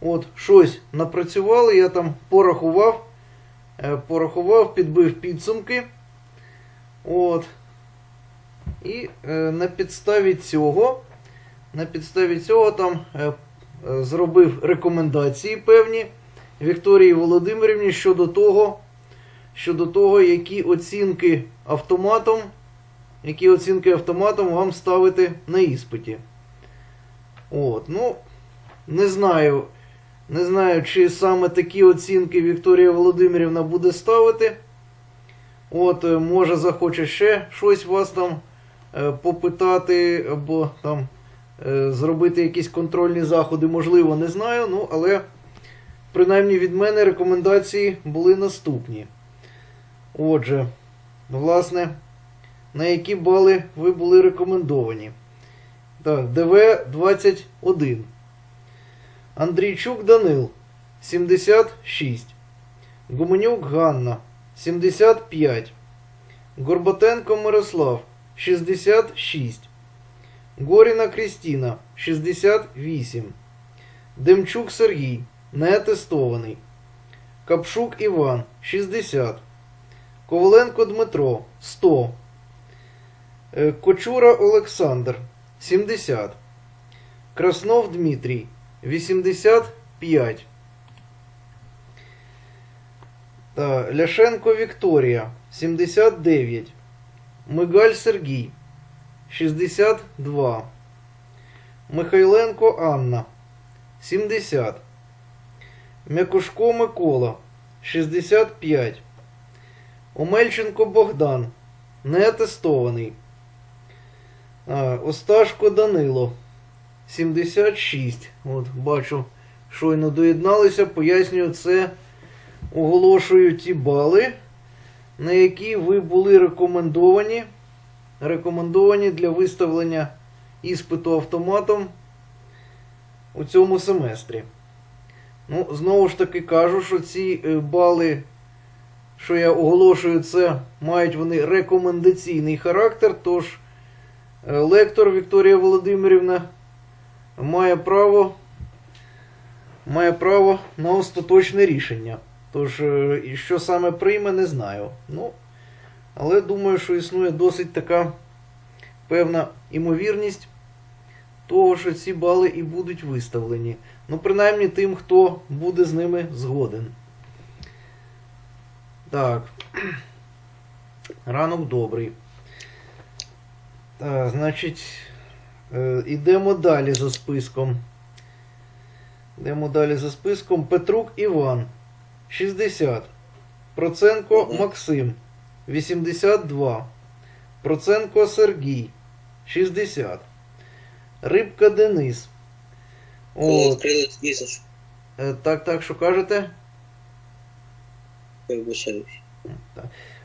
От, щось напрацювали, я там порахував, е, порахував, підбив підсумки. От. І е, на підставі цього, на підставі цього там е, е, зробив рекомендації певні Вікторії Володимирівні щодо того, щодо того, які оцінки автоматом, які оцінки автоматом вам ставити на іспиті. От, ну, не знаю, не знаю, чи саме такі оцінки Вікторія Володимирівна буде ставити. От, е, може захоче ще щось вас там е, попитати, або там е, зробити якісь контрольні заходи, можливо, не знаю. Ну, але принаймні від мене рекомендації були наступні. Отже, власне, на які бали ви були рекомендовані? Так, ДВ 21. Андрійчук Данил 76. Гуменюк Ганна 75. Горбатенко Мирослав 66. Горіна Крістіна 68. Демчук Сергій не атестований. Капшук Іван 60. Коваленко Дмитро 100. Е, Кочура Олександр 70. Краснов Дмитрій 85. Та, Ляшенко Вікторія 79. Мигаль Сергій 62. Михайленко Анна 70. Мякушко Микола 65. Омельченко Богдан не атестований. Осташко Данило 76. От, бачу, щойно доєдналися. Пояснюю, це оголошую ті бали, на які ви були рекомендовані. Рекомендовані для виставлення іспиту автоматом у цьому семестрі. Ну, знову ж таки кажу, що ці е, бали, що я оголошую, це мають вони рекомендаційний характер. Тож е, лектор Вікторія Володимирівна має право, має право на остаточне рішення. Тож, е, і що саме прийме, не знаю. Ну, але думаю, що існує досить така певна імовірність того, що ці бали і будуть виставлені. Ну, принаймні тим, хто буде з ними згоден. Так. Ранок добрий. Так, значить, е, ідемо далі за списком. Йдемо далі за списком. Петрук Іван 60. Проценко Максим 82. Проценко Сергій 60. Рибка Денис. От, е, так, так, що кажете? вибачаюсь.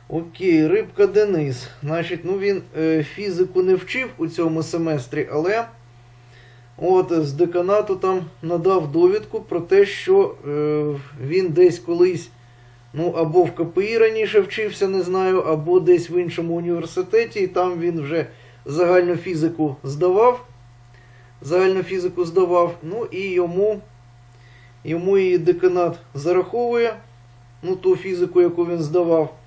Окей, Рибка Денис. Значить, ну він е, фізику не вчив у цьому семестрі, але от з деканату там надав довідку про те, що е, він десь колись, ну або в КПІ раніше вчився, не знаю, або десь в іншому університеті, і там він вже загальну фізику здавав. Загальну фізику здавав, ну і йому, йому її деканат зараховує, ну ту фізику, яку він здавав.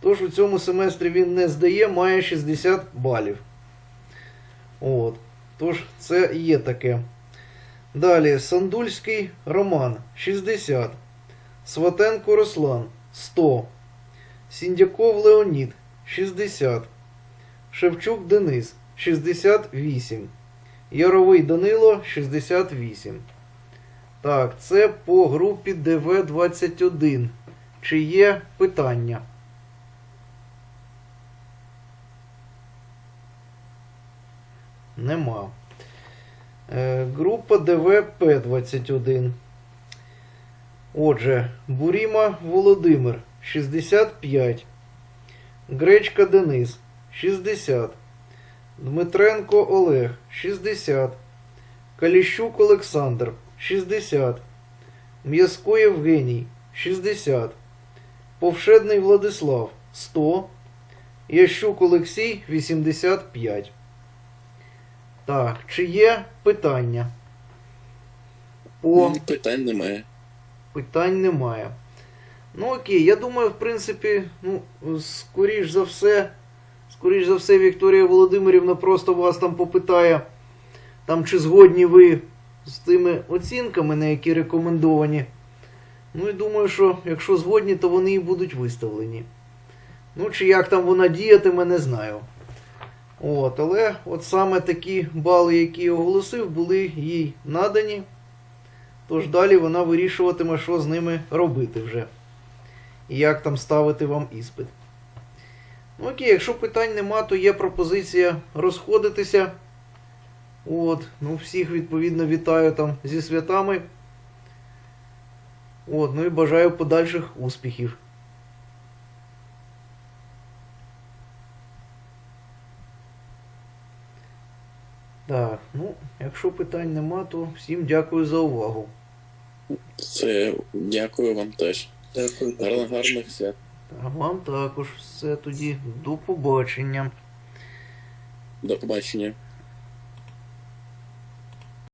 Тож у цьому семестрі він не здає, має 60 балів. От. Тож це є таке. Далі Сандульський Роман 60. Сватенко Руслан 100. Сіндяков Леонід 60. Шевчук Денис 68. Яровий Данило 68. Так, це по групі ДВ-21. Чи є питання? Нема. Е, група ДВП-21. Отже, Буріма Володимир 65. Гречка Денис 60. Дмитренко Олег 60. Каліщук Олександр 60. М'язко Євгеній 60. Повшедний Владислав 100. Ящук Олексій 85. Так, чи є питання? По Питань немає. питань немає. Ну окей, я думаю, в принципі, ну, скоріш за все, скоріш за все, Вікторія Володимирівна просто вас там попитає, там, чи згодні ви з тими оцінками, на які рекомендовані. Ну і думаю, що якщо згодні, то вони і будуть виставлені. Ну, чи як там вона діятиме, не знаю. От, але от саме такі бали, які я оголосив, були їй надані. Тож далі вона вирішуватиме, що з ними робити вже. І як там ставити вам іспит. Ну окей, якщо питань нема, то є пропозиція розходитися. От, ну всіх відповідно вітаю там зі святами. От, ну і бажаю подальших успіхів. Так, ну, якщо питань нема, то всім дякую за увагу. Це дякую вам теж. Дякую. Гарно, гарних свят. А вам також все тоді. До побачення. До побачення.